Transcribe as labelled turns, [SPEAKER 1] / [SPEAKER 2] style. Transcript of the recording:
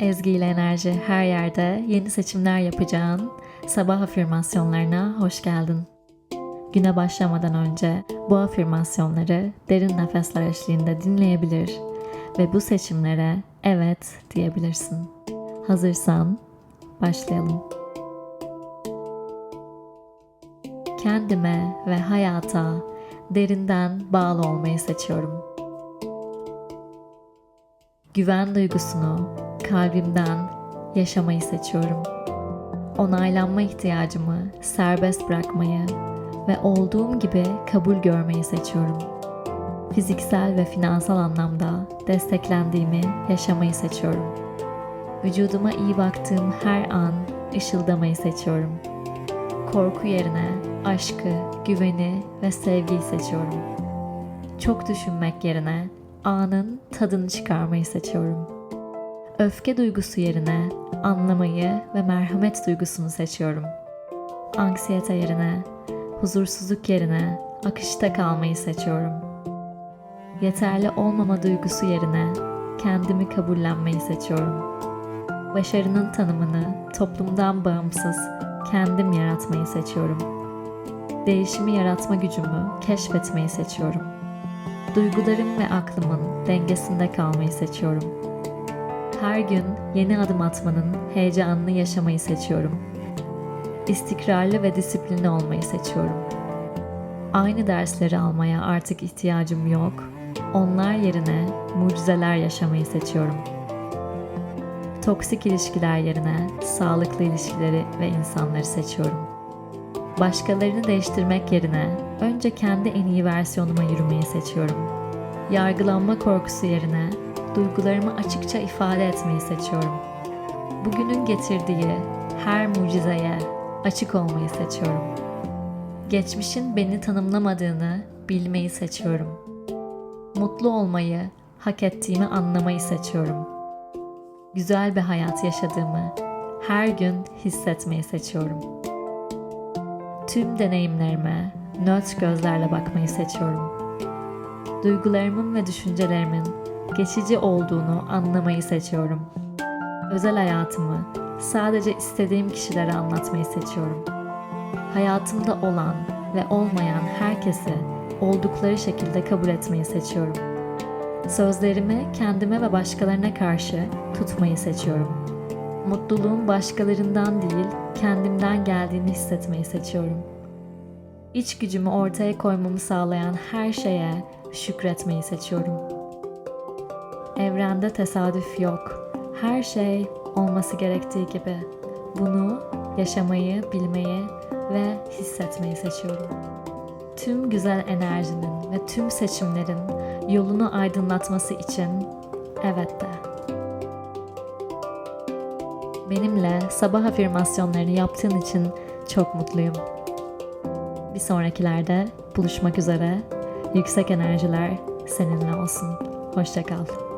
[SPEAKER 1] Ezgi ile enerji her yerde yeni seçimler yapacağın sabah afirmasyonlarına hoş geldin. Güne başlamadan önce bu afirmasyonları derin nefesler eşliğinde dinleyebilir ve bu seçimlere evet diyebilirsin. Hazırsan başlayalım. Kendime ve hayata derinden bağlı olmayı seçiyorum. Güven duygusunu kalbimden yaşamayı seçiyorum. Onaylanma ihtiyacımı serbest bırakmayı ve olduğum gibi kabul görmeyi seçiyorum. Fiziksel ve finansal anlamda desteklendiğimi yaşamayı seçiyorum. Vücuduma iyi baktığım her an ışıldamayı seçiyorum. Korku yerine aşkı, güveni ve sevgiyi seçiyorum. Çok düşünmek yerine anın tadını çıkarmayı seçiyorum. Öfke duygusu yerine anlamayı ve merhamet duygusunu seçiyorum. Anksiyete yerine, huzursuzluk yerine akışta kalmayı seçiyorum. Yeterli olmama duygusu yerine kendimi kabullenmeyi seçiyorum. Başarının tanımını toplumdan bağımsız kendim yaratmayı seçiyorum. Değişimi yaratma gücümü keşfetmeyi seçiyorum. Duygularım ve aklımın dengesinde kalmayı seçiyorum. Her gün yeni adım atmanın heyecanını yaşamayı seçiyorum. İstikrarlı ve disiplinli olmayı seçiyorum. Aynı dersleri almaya artık ihtiyacım yok. Onlar yerine mucizeler yaşamayı seçiyorum. Toksik ilişkiler yerine sağlıklı ilişkileri ve insanları seçiyorum. Başkalarını değiştirmek yerine önce kendi en iyi versiyonuma yürümeyi seçiyorum. Yargılanma korkusu yerine duygularımı açıkça ifade etmeyi seçiyorum. Bugünün getirdiği her mucizeye açık olmayı seçiyorum. Geçmişin beni tanımlamadığını bilmeyi seçiyorum. Mutlu olmayı, hak ettiğimi anlamayı seçiyorum. Güzel bir hayat yaşadığımı her gün hissetmeyi seçiyorum. Tüm deneyimlerime nötr gözlerle bakmayı seçiyorum. Duygularımın ve düşüncelerimin geçici olduğunu anlamayı seçiyorum. Özel hayatımı sadece istediğim kişilere anlatmayı seçiyorum. Hayatımda olan ve olmayan herkesi oldukları şekilde kabul etmeyi seçiyorum. Sözlerimi kendime ve başkalarına karşı tutmayı seçiyorum. Mutluluğun başkalarından değil, kendimden geldiğini hissetmeyi seçiyorum. İç gücümü ortaya koymamı sağlayan her şeye şükretmeyi seçiyorum. Evrende tesadüf yok. Her şey olması gerektiği gibi. Bunu yaşamayı, bilmeyi ve hissetmeyi seçiyorum. Tüm güzel enerjinin ve tüm seçimlerin yolunu aydınlatması için evet de. Benimle sabah afirmasyonlarını yaptığın için çok mutluyum. Bir sonrakilerde buluşmak üzere. Yüksek enerjiler seninle olsun. Hoşça kal.